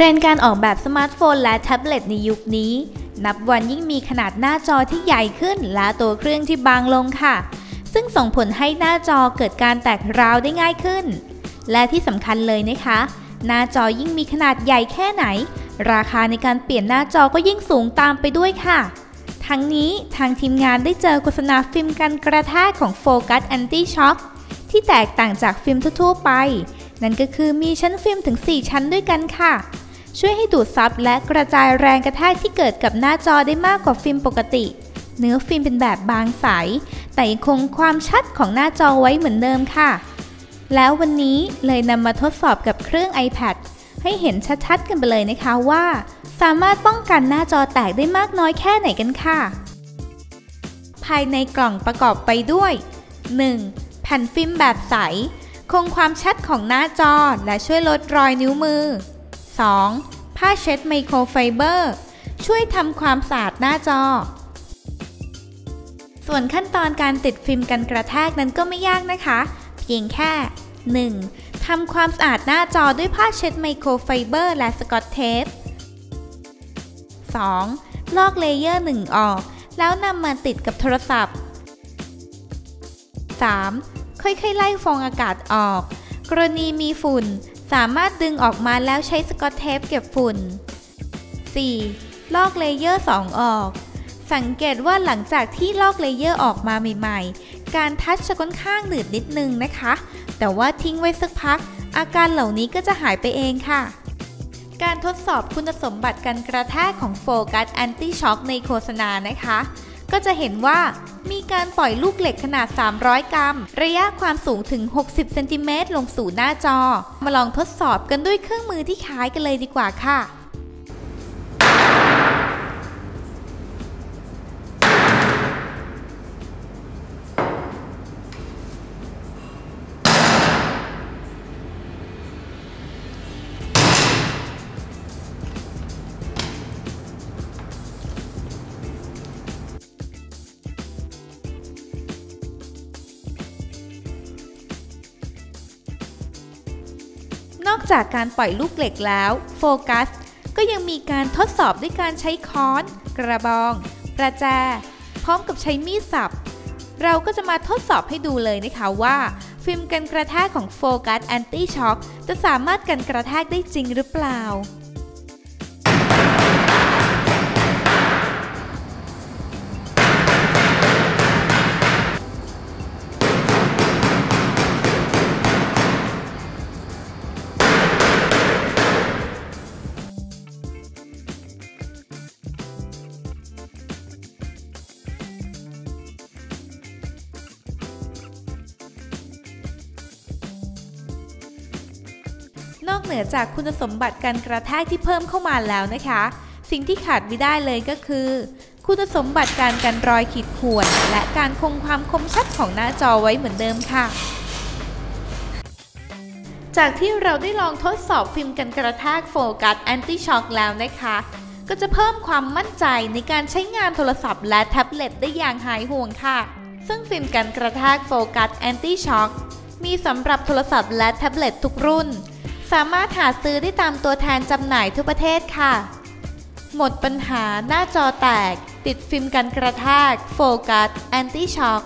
รนด์การออกแบบสมาร์ทโฟนและแท็บเล็ตในยุคนี้ นับวันยิ่งมีขนาดหน้าจอที่ใหญ่ขึ้น และตัวเครื่องที่บางลงค่ะ ซึ่งส่งผลให้หน้าจอเกิดการแตกราวได้ง่ายขึ้น และที่สำคัญเลยนะคะ หน้าจอยิ่งมีขนาดใหญ่แค่ไหน ราคาในการเปลี่ยนหน้าจอก็ยิ่งสูงตามไปด้วยค่ะ ทั้งนี้ทางทีมงานได้เจอโฆษณาฟิล์มกันกระแทกของโฟกัสแอนตี้ช็อคที่แตกต่างจากฟิล์มทั่วๆไป นั่นก็คือมีชั้นฟิล์มถึง 4 ชั้นด้วยกันค่ะ ช่วยให้ดูดซับและกระจายแรงกระแทกที่เกิดกับหน้าจอได้มากกว่าฟิล์มปกติ เนื้อฟิล์มเป็นแบบบางใส แต่ยังคงความชัดของหน้าจอไว้เหมือนเดิมค่ะ แล้ววันนี้เลยนำมาทดสอบกับเครื่อง iPad ให้เห็นชัดๆกันไปเลยนะคะว่า สามารถป้องกันหน้าจอแตกได้มากน้อยแค่ไหนกันค่ะ ภายในกล่องประกอบไปด้วย 1. แผ่นฟิล์มแบบใส คงความชัดของหน้าจอและช่วยลดรอยนิ้วมือ 2. ผ้าเช็ดไมโครไฟเบอร์ ช่วยทำความสะอาดหน้าจอ ส่วนขั้นตอนการติดฟิล์มกันกระแทกนั้นก็ไม่ยากนะคะ เพียงแค่ 1. ทำความสะอาดหน้าจอด้วยผ้าเช็ดไมโครไฟเบอร์และสกอตเทป 2. ลอกเลเยอร์1ออก แล้วนำมาติดกับโทรศัพท์ 3. ค่อยๆ ไล่ฟองอากาศออก กรณีมีฝุ่น สามารถดึงออกมาแล้วใช้สกอตเทปเก็บฝุ่น 4. ลอกเลเยอร์ 2 ออก สังเกตว่าหลังจากที่ลอกเลเยอร์ออกมาใหม่ๆ การทัชจะค่อนข้างหนืดนิดนึงนะคะ แต่ว่าทิ้งไว้สักพัก อาการเหล่านี้ก็จะหายไปเองค่ะ การทดสอบคุณสมบัติการกระแทกของโฟกัสแอนตี้ช็อคในโฆษณานะคะ ก็จะเห็นว่า การปล่อยลูกเหล็กขนาด 300 กรัม ระยะความสูงถึง 60 เซนติเมตรลงสู่หน้าจอ มาลองทดสอบกันด้วยเครื่องมือที่คล้ายกันเลยดีกว่าค่ะ นอกจากการปล่อยลูกเหล็กแล้วโฟกัสก็ยังมีการทดสอบด้วยการใช้ค้อน กระบอง ประแจ พร้อมกับใช้มีดสับ เราก็จะมาทดสอบให้ดูเลยนะคะว่า ฟิล์มกันกระแทกของโฟกัสแอนตี้ช็อคจะสามารถกันกระแทกได้จริงหรือเปล่า นอกเหนือจากคุณสมบัติการกระแทกที่เพิ่มเข้ามาแล้วนะคะ สิ่งที่ขาดไม่ได้เลยก็คือ คุณสมบัติการกันรอยขีดข่วนและการคงความคมชัดของหน้าจอไว้เหมือนเดิมค่ะ จากที่เราได้ลองทดสอบฟิล์มกันกระแทกโฟกัสแอนตี้ช็อคแล้วนะคะ ก็จะเพิ่มความมั่นใจในการใช้งานโทรศัพท์และแท็บเล็ตได้อย่างหายห่วงค่ะ ซึ่งฟิล์มกันกระแทกโฟกัสแอนตี้ช็อคมีสำหรับโทรศัพท์และแท็บเล็ตทุกรุ่น สามารถหาซื้อได้ตามตัวแทนจำหน่ายทั่วประเทศค่ะ หมดปัญหาหน้าจอแตก ติดฟิล์มกันกระแทก โฟกัส แอนตี้ช็อค